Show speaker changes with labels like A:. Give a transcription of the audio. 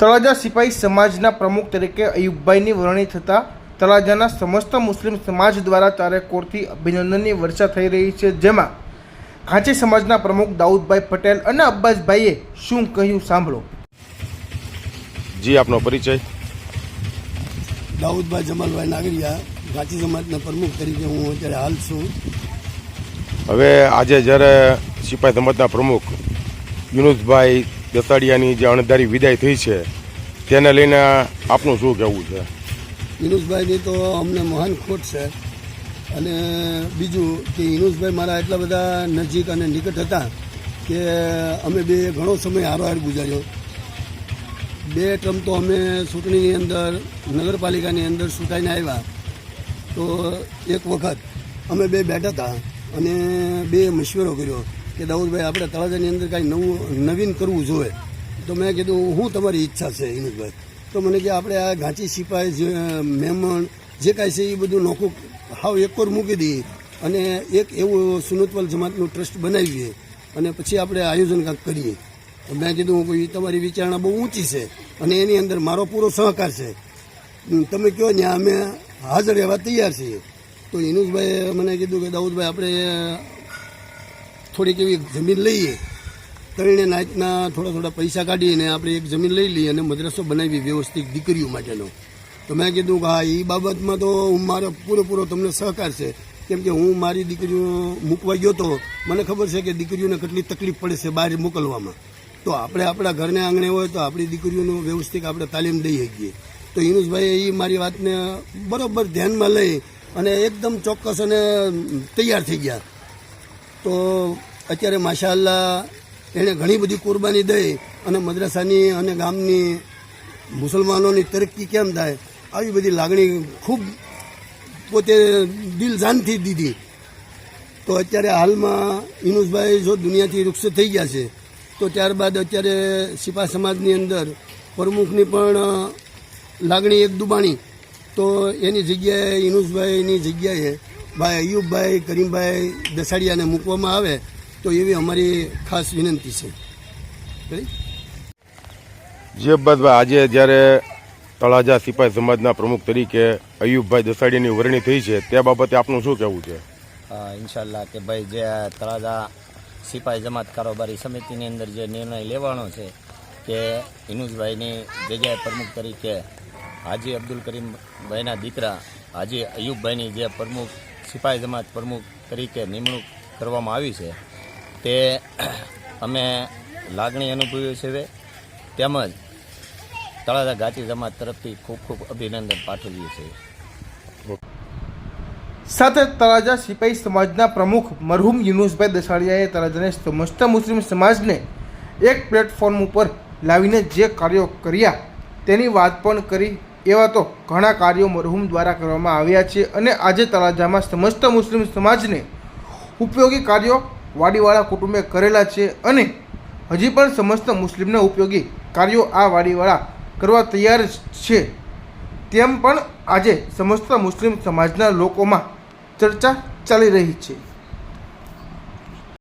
A: તળાજા સિપાહી સમાજના પ્રમુખ તરીકે અયુબભાઈની વરણી થતાં તળાજાના સમસ્ત મુસ્લિમ સમાજ દ્વારા ચારેકોરથી અભિનંદનની વર્ષા થઈ રહી છે જેમાં ખાંચી સમાજના પ્રમુખ દાઉદભાઈ પટેલ અને અબ્બાસભાઈએ શું કહ્યું સાંભળો.
B: જી આપનો પરિચય.
C: દાઉદભાઈ જમાલભાઈ નાગરિયા ખાંચી સમાજના પ્રમુખ તરીકે હું અત્યારે હાલ છું.
B: હવે આજે જ્યારે સિપાઈ સમાજના પ્રમુખ યુનુસભાઈ દસાડિયાની જે અણધારી વિદાય થઈ છે, તેને લઈને આપનું શું કહેવું છે?
C: યુનુસભાઈની તો અમને મહાન ખોટ છે. અને બીજું કે યુનુસભાઈ મારા એટલા બધા નજીક અને નિકટ હતા કે અમે બે ઘણો સમય હારોહાર ગુજાર્યો. બે ટર્મ તો અમે ચૂંટણીની અંદર, નગરપાલિકાની અંદર ચૂંટાઈને આવ્યા. તો એક વખત અમે બે બેઠા હતા અને બે મશવરો કર્યો. કે દાઉદભાઈ, આપણે તળાજાની અંદર કાંઈ નવું, નવીન કરવું જોઈએ. તો મેં કીધું, હું તમારી ઈચ્છા છે વિનોદભાઈ તો મને કે, આપણે આ ઘાંચી સિપાઈ જે મહેમાન જે કાંઈ છે એ બધું નોખું, હાવ એકોર મૂકી દઈએ અને એક એવું સુનોત્વલ જમાતનું ટ્રસ્ટ બનાવીએ અને પછી આપણે આયોજન કાંઈક કરીએ. તો મેં કીધું કોઈ તમારી વિચારણા બહુ ઊંચી છે અને એની અંદર મારો પૂરો સહકાર છે. તમે કહો ને, અમે હાજર રહેવા તૈયાર છીએ. તો ઇનુસભાઈએ મને કીધું કે, દાઉદભાઈ, આપણે થોડીક એવી જમીન લઈએ. ત્રણે નાચના થોડા થોડા પૈસા કાઢીને આપણે એક જમીન લઈ લઈએ અને મદ્રસો બનાવી વ્યવસ્થિત દીકરીઓ માટેનો. તો મેં કીધું કે હા એ બાબતમાં તો હું મારો પૂરેપૂરો તમને સહકાર છે. કેમ કે હું મારી દીકરીઓ મૂકવા ગયો તો મને ખબર છે કે દીકરીઓને કેટલી તકલીફ પડે છે બહાર મોકલવામાં. તો આપણે આપણા ઘરને આંગણે હોય તો આપણી દીકરીઓનું વ્યવસ્થિત આપણે તાલીમ દઈ શકીએ. તો હિનુષભાઈએ એ મારી વાતને બરાબર ધ્યાનમાં લઈ અને એકદમ ચોક્કસ અને તૈયાર થઈ ગયા. તો અત્યારે માશાલ્લા એણે ઘણી બધી કુરબાની દઈ અને મદ્રાસાની અને ગામની મુસલમાનોની તરક્કી કેમ થાય, આવી બધી લાગણી ખૂબ પોતે દિલ જાનથી દીધી. તો અત્યારે હાલમાં ઇનુસભાઈ જો દુનિયાથી વૃક્ષ થઈ ગયા છે, તો ત્યારબાદ અત્યારે સિપા સમાજની અંદર પ્રમુખની પણ લાગણી એક દુબાણી. તો એની જગ્યાએ ઇનુસભાઈની જગ્યાએ ભાઈ અયુબભાઈ, કરીમભાઈ દસાડિયાને મૂકવામાં આવે. તો એવી અમારી ખાસ વિનંતી છે Ready?
B: જી આજે જ્યારે તળાજા સિપાઈ સમાજના પ્રમુખ તરીકે અયુબભાઈ દસાડીની વરણી થઈ છે તે બાબતે આપનું શું કહેવું છે
D: ઇન્શાલ્લાહ કે ભાઈ જે આ તળાજા સિપાઈ જમાત કારોબારી સમિતિની અંદર જે નિર્ણય લેવાનો છે કે ઇનુસભાઈની જગ્યાએ પ્રમુખ તરીકે હાજી અબ્દુલ કરીમભાઈના દીકરા હાજી અયુબભાઈની જે પ્રમુખ સિપાઈ જમાત પ્રમુખ તરીકે નિમણૂક કરવામાં આવી છે તે અમે લાગણી અનુભવીએ છીએ. તેમજ તળાજા ગાચી જમાત તરફથી ખૂબ ખૂબ અભિનંદન પાઠવીએ છીએ.
A: સાથે તળાજા સિપાહી સમાજના પ્રમુખ મરહુમ યુનુસભાઈ દસાડિયાએ તળાજાને સમસ્ત મુસ્લિમ સમાજને એક પ્લેટફોર્મ ઉપર લાવીને જે કાર્યો કર્યા તેની વાત પણ કરી. એવા તો ઘણા કાર્યો મરહુમ દ્વારા કરવામાં આવ્યા છે અને આજે તળાજામાં સમસ્ત મુસ્લિમ સમાજને ઉપયોગી કાર્યો વાડીવાળા કુટુંબે કરેલા છે અને હજી પણ સમસ્ત મુસ્લિમને ઉપયોગી કાર્યો આ વાડીવાળા કરવા તૈયાર છે. તેમ પણ આજે સમસ્ત મુસ્લિમ સમાજના લોકોમાં ચર્ચા ચાલી રહી છે.